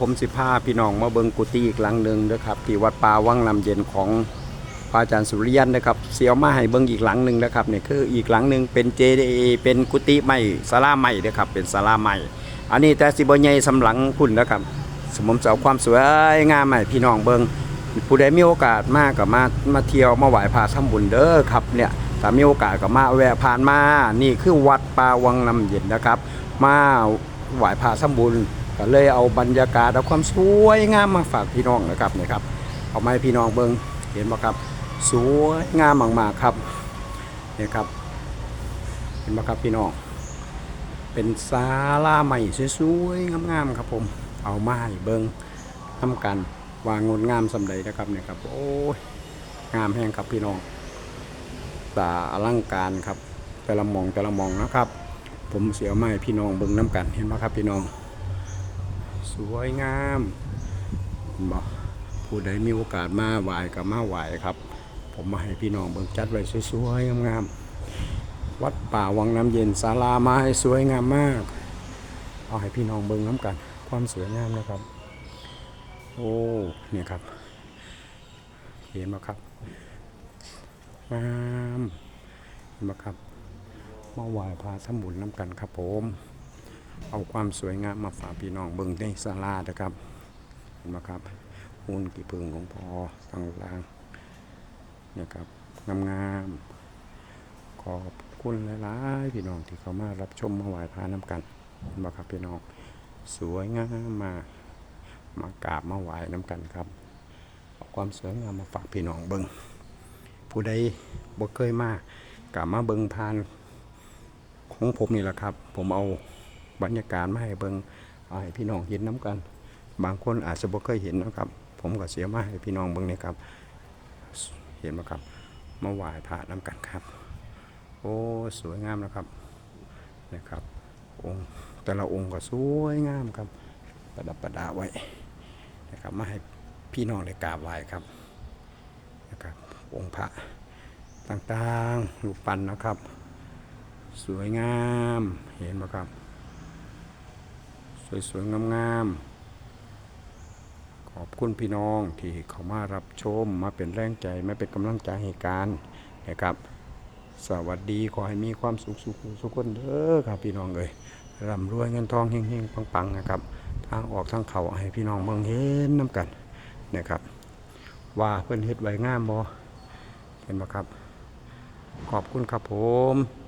ผมสิพาพี่น้องมาเบิงกุฏิอีกหลังหนึ่งนะครับที่วัดป่าวังน้ำเย็นของพระอาจารย์สุริยันนะครับเสียวมาให้เบิงอีกหลังหนึ่งนะครับนี่คืออีกหลังหนึ่งเป็นเจดีเป็นกุฏิใหม่ศาลาใหม่นะครับเป็นศาลาใหม่ อันนี้แต่สิบใหญ่สำหลังคุณนะครับ สมมติเอาความสวยงามใหม่พี่น้องเบิงผู้ใดมีโอกาสมากก็มามาเที่ยวมาไหว้พระทำบุญเด้อครับเนี่ยถ้ามีโอกาสก็มาแวะผ่านมานี่คือวัดป่าวังน้ำเย็นนะครับ มาไหว้พระทำบุญ ก็เลยเอาบรรยากาศเอาความสวยงามมาฝากพี่น้องนะครับนี่ครับ เอามาให้พี่น้องเบิงเห็นไหมครับ สวยงามมากๆครับนี่ครับ เห็นไหมครับพี่น้อง เป็นศาลาใหม่สวยๆงามๆครับผม เอาไม้เบิงทำกันวางงดงามสำใดนะครับเนี่ยครับ โอ้ยงามแห้งครับพี่น้องตาอลังการครับแต่ละมองแต่ละมองนะครับ ผมเสียวไม้พี่น้องเบิงน้ำกันเห็นไหมครับพี่น้อง วยงามเห็นบ่ผู้ใดมีโอกาสมาไหวกับมาไหวครับ ผมมาให้พี่น้องเบิงจัดไว้สวยๆงามๆวัดป่าวังน้ำเย็นศาลาไม้สวยงามมากเอาให้พี่น้องเบิ่งน้ำกัน ความสวยงามนะครับ โอ้เนี่ยครับ เห็นไหมครับงามเห็นไหมครับมาไหว้พระทำบุญน้ำกันครับผม เอาความสวยงามมาฝากพี่น้องเบิ่งในศาลานะครับเห็นไหมครับหุ่นกี่พึงของพอต่างๆเนี่ยครับงามๆขอบคุณหลายๆพี่น้องที่เขามารับชมมาไหว้พระน้ำกันเห็นไหมครับพี่น้องสวยงามมามากราบมาไหว้น้ำกันครับเอาความสวยงามมาฝากพี่น้องเบิงผู้ใดบ่เคยมากราบมาเบิงพานของผมนี่แหละครับ ผมเอา บรรยากาศมาให้เบิงเอาให้พี่น้องเห็นน้ำกัน บางคนอาจจะบ่เคยเห็นนะครับ ผมก็เสียมาให้พี่น้องเบิงเนี่ยครับ เห็นไหมครับมาไหว้พระน้ำกันครับ โอ้สวยงามนะครับนะครับ องค์แต่ละองค์ก็สวยงามครับ ประดับประดาไว้นะครับมาให้พี่น้องได้กราบไหว้ครับนะครับ องค์พระต่างๆรูปปั้นนะครับ สวยงามเห็นไหมครับ สวยๆงามๆขอบคุณพี่น้องที่เขามารับชมมาเป็นแรงใจมาเป็นกำลังใจให้การนะครับ สวัสดีขอให้มีความสุขสุขสุขคนเด้อครับพี่น้องเอ้ยร่ำรวยเงินทองเฮงๆปังๆนะครับ ทางออกทางเขาให้พี่น้องเมืองเห็นน้ำกันนะครับ ว่าเพิ่นเฮ็ดไว้งามบ่เห็นบ่ครับ ขอบคุณครับผม